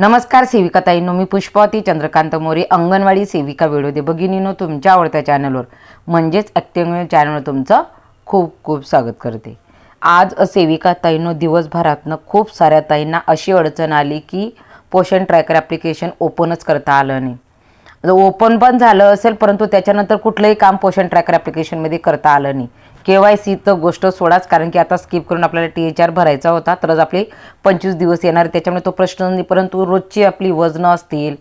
नमस्कार सेविकाताईंनो मी पुष्पावती चंद्रकांत मोरे अंगणवाडी सेविका व्हिडिओ भगिनीनो तुमच्या आवडत्या चॅनलवर म्हणजेच ॲक्टिंग चॅनलवर तुमचं खूप खूप स्वागत करते. आज सेविका ताईंनो दिवसभरातनं खूप साऱ्या ताईंना अशी अडचण आली की पोषण ट्रॅकर ॲप्लिकेशन ओपनच करता आलं नाही. ओपन पण झालं असेल परंतु त्याच्यानंतर कुठलंही काम पोषण ट्रॅकर ॲप्लिकेशनमध्ये करता आलं नाही. के वाय सी तर गोष्ट सोडाच कारण की आता स्किप करून आपल्याला टी एच आर भरायचा होता तरच आपले पंचवीस दिवस येणार त्याच्यामुळे तो प्रश्न नाही परंतु रोजची आपली वजनं असतील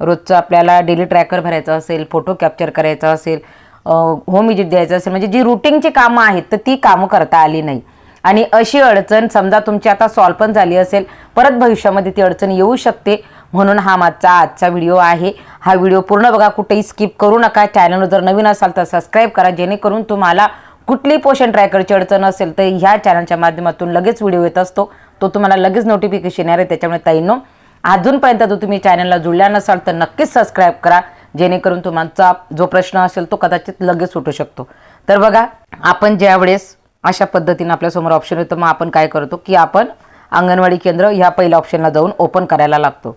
रोजचं आपल्याला डेली ट्रॅकर भरायचं असेल फोटो कॅप्चर करायचा असेल होम विजिट द्यायचं असेल म्हणजे जी रुटीनची कामं आहेत तर ती कामं करता आली नाही. आणि अशी अडचण समजा तुमची आता सॉल्व पण झाली असेल परत भविष्यामध्ये ती अडचण येऊ शकते. म्हणून हा माझा आजचा व्हिडिओ आहे. हा व्हिडिओ पूर्ण बघा कुठेही स्किप करू नका. चॅनलवर जर नवीन असाल तर सबस्क्राईब करा जेणेकरून तुम्हाला कुठली पोषण ट्रॅकरची अडचण असेल तर ह्या चॅनलच्या माध्यमातून लगेच व्हिडिओ येत असतो. तो तुम्हाला लगेच नोटिफिकेशन येणार आहे. त्याच्यामुळे ताईनो अजूनपर्यंत तो तुम्ही चॅनलला जुळल्या नसाल तर नक्कीच सबस्क्राईब करा. जेणेकरून तुमचा जो प्रश्न असेल तो कदाचित लगेच सुटू शकतो. तर बघा आपण ज्यावेळेस अशा पद्धतीनं आपल्यासमोर ऑप्शन येतो मग आपण काय करतो की आपण अंगणवाडी केंद्र ह्या पहिल्या ऑप्शनला जाऊन ओपन करायला लागतो.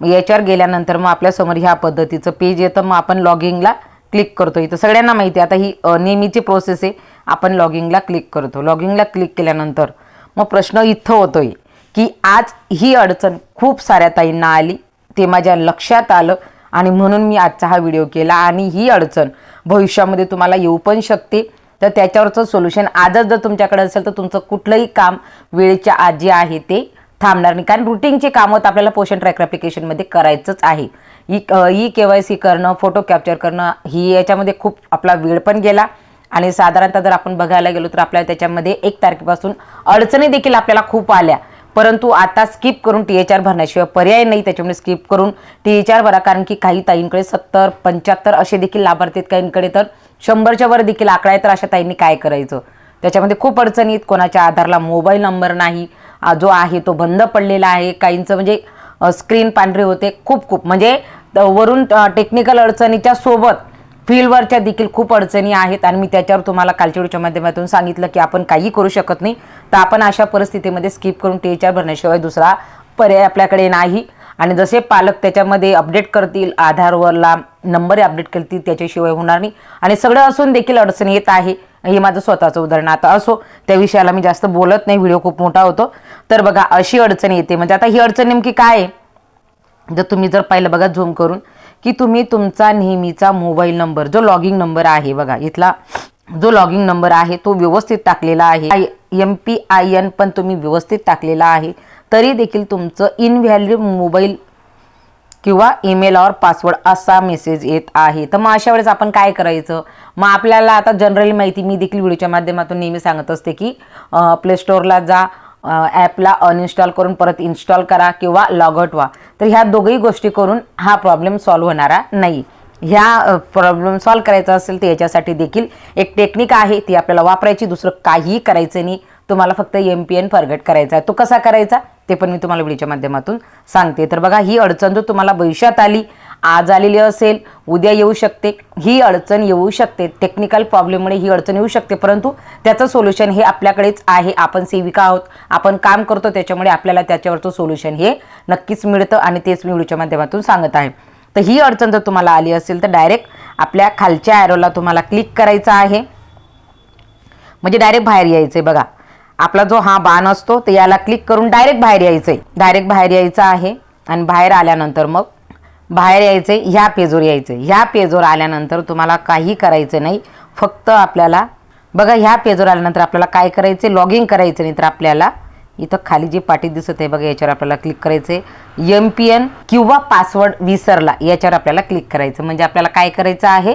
मग याच्यावर गेल्यानंतर मग आपल्यासमोर ह्या पद्धतीचं पेज येतं. मग आपण लॉगिंगला क्लिक करतो. इथं सगळ्यांना माहिती आहे. आता ही नेहमीची प्रोसेस आहे. आपण लॉगिंगला क्लिक करतो. लॉगिंगला क्लिक केल्यानंतर मग प्रश्न इथं होतोय की आज ही अडचण खूप साऱ्या ताईंना आली. ते माझ्या लक्षात आलं आणि म्हणून मी आजचा हा व्हिडिओ केला आणि ही अडचण भविष्यामध्ये तुम्हाला येऊ पण शकते. तर त्याच्यावरचं सोल्युशन आजच जर तुमच्याकडे असेल तर तुमचं कुठलंही काम वेळेच्या आजी जे आहे ते. थांबणार नाही. कारण रुटीनचे कामं तर आपल्याला पोषण ट्रॅकर ॲप्लिकेशनमध्ये करायचंच आहे. E E K Y C करणं फोटो कॅप्चर करणं ही याच्यामध्ये खूप आपला वेळ पण गेला. आणि साधारणतः जर आपण बघायला गेलो तर आपल्याला त्याच्यामध्ये एक तारखेपासून अडचणी देखील आपल्याला खूप आल्या. परंतु आता स्किप करून टी एच आर भरण्याशिवाय पर्याय नाही. त्याच्यामुळे स्किप करून टी एच आर भरा. कारण की काही ताईंकडे सत्तर पंच्याहत्तर असे देखील लाभार्थी आहेत काहींकडे तर शंभरच्या वर देखील आकडा आहे. तर अशा ताईंनी काय करायचं? त्याच्यामध्ये खूप अडचणीत कोणाच्या आधारला मोबाईल नंबर नाही. जो आहे तो बंद पडलेला आहे. काहींचं म्हणजे स्क्रीन पांढरे होते खूप खूप. म्हणजे त- वरून टेक्निकल अडचणीच्या सोबत फील्डवरच्या देखील खूप अडचणी आहेत आणि मी त्याच्यावर तुम्हाला कालच्या व्हिडिओच्या माध्यमातून सांगितलं की आपण काही करू शकत नाही. तर आपण अशा परिस्थितीमध्ये स्किप करून टी एच आर भरण्याशिवाय दुसरा पर्याय आपल्याकडे नाही. आणि जसे पालक त्याच्यामध्ये अपडेट करतील आधारवरला नंबर अपडेट करतील त्याच्याशिवाय होणार नाही. आणि सगळं असून देखील अडचण येत आहे. हे माझं स्वतःचं उदाहरण. आता असो त्या विषयाला मी जास्त बोलत नाही व्हिडिओ खूप मोठा होतो. तर बघा अशी अडचण येते. म्हणजे आता ही अडचण नेमकी काय आहे? जर तुम्ही जर पाहिलं बघा झूम करून की तुम्ही तुमचा नेहमीचा मोबाईल नंबर जो लॉगिंग नंबर आहे बघा इथला जो लॉगिंग नंबर आहे तो व्यवस्थित टाकलेला आहे. एम पी आय एन पण तुम्ही व्यवस्थित टाकलेला आहे. तरी देखील तुमचं इनव्हॅल्यू मोबाईल किंवा ईमेलवर पासवर्ड असा मेसेज येत आहे. तर मग अशा वेळेस आपण काय करायचं? मग आपल्याला आता जनरली माहिती मी देखील व्हिडिओच्या माध्यमातून नेहमी सांगत असते की प्ले स्टोअरला जा ॲपला अनइन्स्टॉल करून परत इन्स्टॉल करा किंवा लॉगआउट व्हा. तर ह्या दोघही गोष्टी करून हा प्रॉब्लेम सॉल्व्ह होणारा नाही. ह्या प्रॉब्लेम सॉल्व्ह करायचा असेल तर याच्यासाठी देखील एक टेक्निक आहे ती आपल्याला वापरायची दुसरं काहीही करायचं नाही. तुम्हाला फक्त एम पी एन फॉरगेट करायचा आहे. तो कसा करायचा? ते पण मी तुम्हाला व्हिडिओच्या माध्यमातून सांगते. तर बघा ही अडचण जर तुम्हाला भविष्यात आली आज आलेली असेल उद्या येऊ शकते. ही अडचण येऊ शकते. टेक्निकल प्रॉब्लेममुळे ही अडचण येऊ शकते. परंतु त्याचं सोल्युशन हे आपल्याकडेच आहे. आपण सेविका आहोत. आपण काम करतो त्याच्यामुळे आपल्याला त्याच्यावरचं सोल्युशन हे नक्कीच मिळतं आणि तेच मी व्हिडिओच्या माध्यमातून सांगत आहे. तर ही अडचण जर तुम्हाला आली असेल तर डायरेक्ट आपल्या खालच्या ॲरोला तुम्हाला क्लिक करायचं आहे. म्हणजे डायरेक्ट बाहेर यायचं आहे बघा. आपला जो हा बाण असतो तर याला क्लिक करून डायरेक्ट बाहेर यायचं आहे डायरेक्ट बाहेर यायचं आहे आणि बाहेर आल्यानंतर मग बाहेर यायचंय ह्या पेजवर यायचंय. ह्या पेजवर आल्यानंतर तुम्हाला काही करायचं नाही. फक्त आपल्याला बघा ह्या पेजवर आल्यानंतर आपल्याला काय करायचं लॉग इन करायचं नाही तर आपल्याला इथं खाली जी पाटी दिसत आहे बघा याच्यावर आपल्याला क्लिक करायचं आहे एम पी एन किंवा पासवर्ड विसरला याच्यावर आपल्याला क्लिक करायचं. म्हणजे आपल्याला काय करायचं आहे?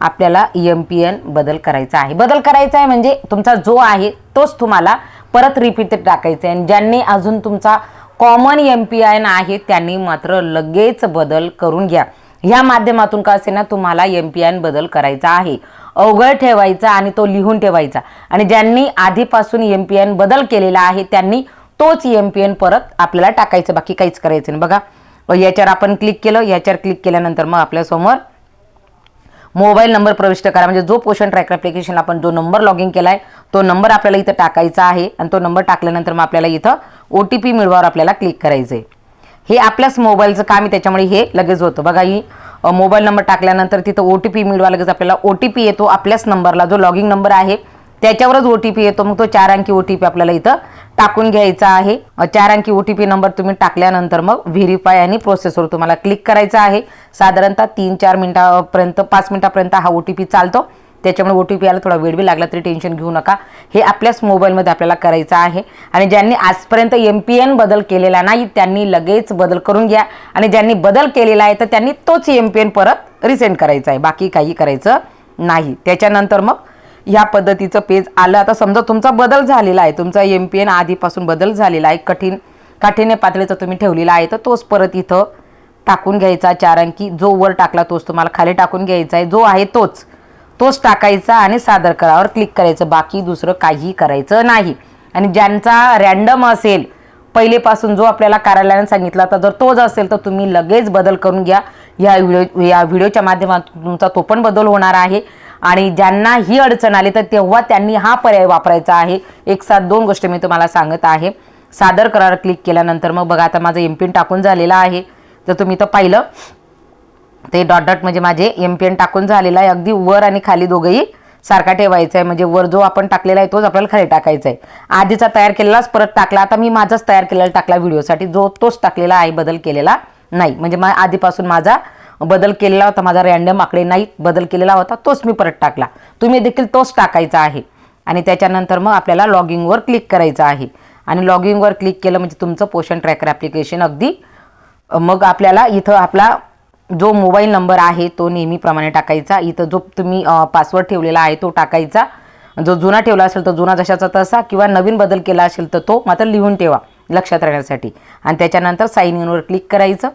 आपल्याला एम पी एन बदल करायचा आहे. बदल करायचा आहे म्हणजे तुमचा जो आहे तोच तुम्हाला. परत रिपीट टाकायचा आहे आणि ज्यांनी अजून तुमचा कॉमन एम पी आय आहे त्यांनी मात्र लगेच बदल करून घ्या. ह्या माध्यमातून का असे ना तुम्हाला एम पी आय बदल करायचा आहे. अवघड ठेवायचा आणि तो लिहून ठेवायचा. आणि ज्यांनी आधीपासून एम पी एन बदल केलेला आहे त्यांनी तोच एम पी एन परत आपल्याला टाकायचं. बाकी काहीच करायचं नाही. बघा याच्यावर आपण क्लिक केलं. याच्यावर क्लिक केल्यानंतर मग आपल्यासमोर मोबाईल नंबर प्रविष्ट करा. म्हणजे जो पोषण ट्रॅकर ॲप्लिकेशन आपण जो नंबर लॉग इन केला आहे तो नंबर आपल्याला इथं टाकायचा आहे आणि तो नंबर टाकल्यानंतर मग आपल्याला इथं ओ टी पी मिळवावर आपल्याला क्लिक करायचं आहे हे आपल्याच मोबाईलचं काम आहे त्याच्यामुळे हे लगेच होतं. बघा ही मोबाईल नंबर टाकल्यानंतर तिथं ओ टी पी मिळवा लगेच आपल्याला ओ टी पी येतो आपल्याच नंबरला. जो लॉगिंग नंबर आहे त्याच्यावरच ओ टी पी येतो. मग तो चार अंकी ओ टी पी आपल्याला इथं टाकून घ्यायचा आहे. चार अंकी ओ टी पी नंबर तुम्ही टाकल्यानंतर मग व्हेरीफाय आणि प्रोसेसवर तुम्हाला क्लिक करायचं आहे. साधारणतः तीन चार मिनिटापर्यंत पाच मिनिटापर्यंत हा ओ टी पी चालतो. त्याच्यामुळे ओ टी पी आला थोडा वेळ बी लागला तरी टेन्शन घेऊ नका. हे आपल्याच मोबाईलमध्ये आपल्याला करायचं आहे. आणि ज्यांनी आजपर्यंत एम पी एन बदल केलेला नाही त्यांनी लगेच बदल करून घ्या. आणि ज्यांनी बदल केलेला आहे तर त्यांनी तोच एम पी एन परत रिसेंड करायचा आहे. बाकी काही करायचं नाही. त्याच्यानंतर मग ह्या पद्धतीचं पेज आलं. आता समजा तुमचा बदल झालेला आहे. तुमचा एम पी एन आधीपासून बदल झालेला आहे. कठीण काठीण्य पातळीचा तुम्ही ठेवलेला आहे तर तोच परत इथं टाकून घ्यायचा चार अंकी. जो वर टाकला तोच तुम्हाला खाली टाकून घ्यायचा आहे. जो आहे तोच. तोच टाकायचा आणि सादर करावर क्लिक करायचं. बाकी दुसरं काही करायचं नाही. आणि ज्यांचा रॅन्डम असेल पहिलेपासून जो आपल्याला कार्यालयाने सांगितला तर जर तोच असेल तर तुम्ही लगेच बदल करून घ्या. या व्हिडिओ या व्हिडिओच्या माध्यमातून तुमचा तो पण बदल होणार आहे. आणि ज्यांना ही अडचण आली तर तेव्हा त्यांनी हा पर्याय वापरायचा आहे. एक साथ दोन गोष्टी मी तुम्हाला सांगत आहे. सादर करार क्लिक केल्यानंतर मग बघा आता माझं एमपिन टाकून झालेलं आहे. तर तुम्ही तर पाहिलं ते डॉट डॉट म्हणजे माझे एम पी एन टाकून झालेला आहे. अगदी वर आणि खाली दोघंही सारखा ठेवायचा आहे म्हणजे वर जो आपण टाकलेला आहे तोच आपल्याला खाली टाकायचा आहे आधीचा तयार केलेलाच परत टाकला. आता मी माझाच तयार केलेला टाकला व्हिडिओसाठी. जो तोच टाकलेला आहे बदल केलेला नाही. म्हणजे मा आधीपासून माझा बदल केलेला होता. माझा रॅन्डम आकडे नाही बदल केलेला होता. तोच मी परत टाकला. तुम्ही देखील तोच टाकायचा आहे. आणि त्याच्यानंतर मग आपल्याला लॉगिंगवर क्लिक करायचं आहे. आणि लॉगिंगवर क्लिक केलं म्हणजे तुमचं पोषण ट्रॅकर ॲप्लिकेशन अगदी मग आपल्याला इथं आपला जो मोबाईल नंबर आहे तो नेहमीप्रमाणे टाकायचा. इथं जो तुम्ही पासवर्ड ठेवलेला आहे तो टाकायचा. जो जुना ठेवला असेल तर जुना जशाचा तसा किंवा नवीन बदल केला असेल तर तो मात्र लिहून ठेवा लक्षात राहण्यासाठी. आणि त्याच्यानंतर साईन इनवर क्लिक करायचं.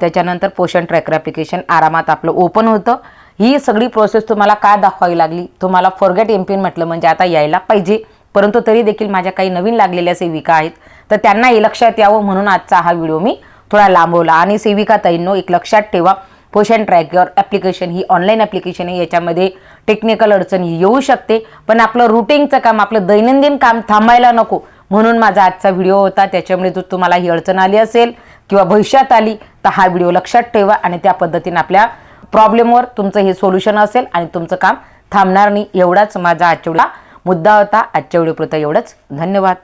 त्याच्यानंतर पोषण ट्रॅकर ॲप्लिकेशन आरामात आपलं ओपन होतं. ही सगळी प्रोसेस तुम्हाला का दाखवावी लागली? तुम्हाला फॉरगेट एम पिन म्हटलं म्हणजे आता यायला पाहिजे. परंतु तरी देखील माझ्या काही नवीन लागलेल्या सेविका आहेत. तर त्यांना हे लक्षात यावं म्हणून आजचा हा व्हिडिओ मी थोडा लांबवला. आणि सेविका ताईंनो एक लक्षात ठेवा पोषण ट्रॅकर ॲप्लिकेशन ही ऑनलाईन ॲप्लिकेशन आहे. याच्यामध्ये टेक्निकल अडचण ही येऊ शकते. पण आपलं रुटीनचं काम आपलं दैनंदिन काम थांबायला नको. म्हणून माझा आजचा व्हिडिओ होता. त्याच्यामुळे जर तुम्हाला ही अडचण आली असेल किंवा भविष्यात आली तर हा व्हिडिओ लक्षात ठेवा आणि त्या पद्धतीने आपल्या प्रॉब्लेमवर तुमचं हे सोल्युशन असेल आणि तुमचं काम थांबणार नाही. एवढाच माझा आजच्या मुद्दा होता. आजच्या व्हिडिओपुरता एवढंच. धन्यवाद.